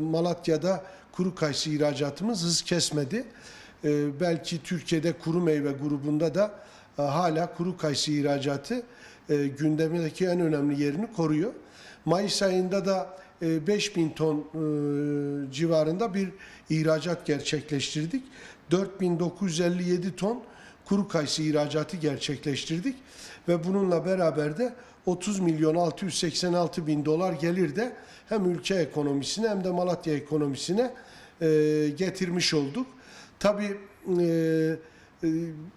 Malatya'da kuru kayısı ihracatımız hız kesmedi. Ee, belki Türkiye'de kuru meyve grubunda da e, hala kuru kayısı ihracatı e, gündemdeki en önemli yerini koruyor. Mayıs ayında da e, 5000 ton e, civarında bir ihracat gerçekleştirdik. 4957 ton kuru kayısı ihracatı gerçekleştirdik ve bununla beraber de 30 milyon 686 bin dolar gelir de hem ülke ekonomisine hem de Malatya ekonomisine e, getirmiş olduk. Tabii e, e,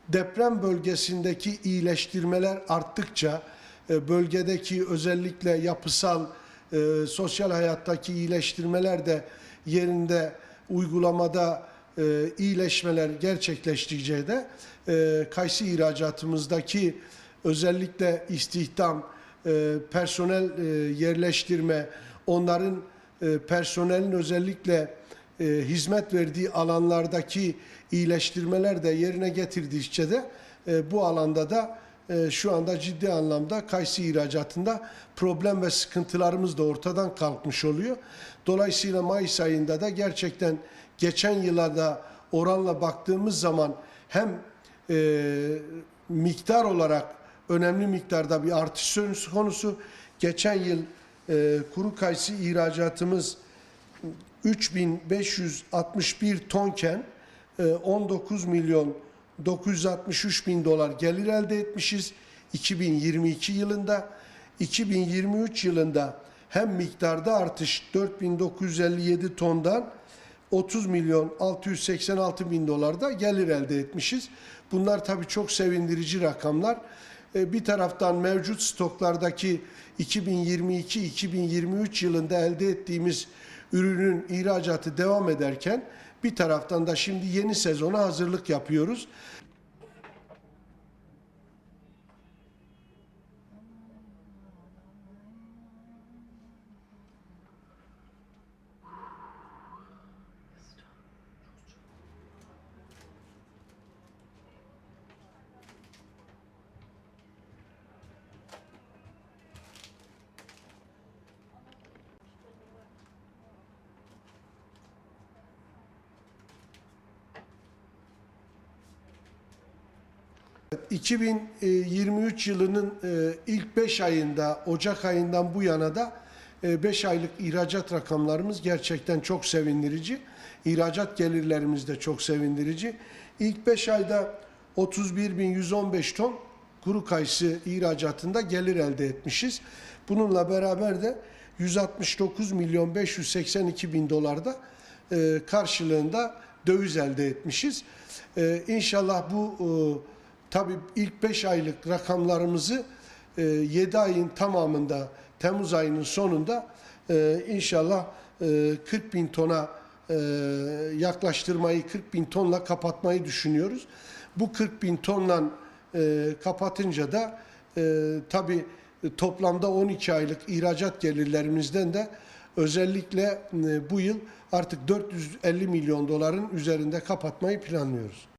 deprem bölgesindeki iyileştirmeler arttıkça e, bölgedeki özellikle yapısal e, sosyal hayattaki iyileştirmeler de yerinde uygulamada e, iyileşmeler gerçekleştikçe de e, kayısı ihracatımızdaki özellikle istihdam, e, personel e, yerleştirme, onların e, personelin özellikle hizmet verdiği alanlardaki iyileştirmeler de yerine getirdikçe de bu alanda da şu anda ciddi anlamda kayısı ihracatında problem ve sıkıntılarımız da ortadan kalkmış oluyor. Dolayısıyla Mayıs ayında da gerçekten geçen yıla oranla baktığımız zaman hem e, miktar olarak önemli miktarda bir artış söz konusu. Geçen yıl e, kuru kayısı ihracatımız 3561 tonken e, 19 milyon 963 bin dolar gelir elde etmişiz 2022 yılında. 2023 yılında hem miktarda artış 4957 tondan 30 milyon 686 bin dolar da gelir elde etmişiz. Bunlar tabii çok sevindirici rakamlar. E, Bir taraftan mevcut stoklardaki 2022-2023 yılında elde ettiğimiz ürünün ihracatı devam ederken bir taraftan da şimdi yeni sezona hazırlık yapıyoruz. 2023 yılının e, ilk 5 ayında, Ocak ayından bu yana da 5 aylık ihracat rakamlarımız gerçekten çok sevindirici. İhracat gelirlerimiz de çok sevindirici. İlk 5 ayda 31.115 ton kuru kayısı ihracatında gelir elde etmişiz. Bununla beraber de 169 milyon 582 bin dolarda e, karşılığında döviz elde etmişiz. E, İnşallah bu e, tabii ilk 5 aylık rakamlarımızı 7 ayın tamamında Temmuz ayının sonunda e, inşallah e, 40 bin tona e, yaklaştırmayı 40 bin tonla kapatmayı düşünüyoruz. Bu 40 bin tonla e, kapatınca da e, tabii toplamda 12 aylık ihracat gelirlerimizden de özellikle e, bu yıl artık 450 milyon doların üzerinde kapatmayı planlıyoruz.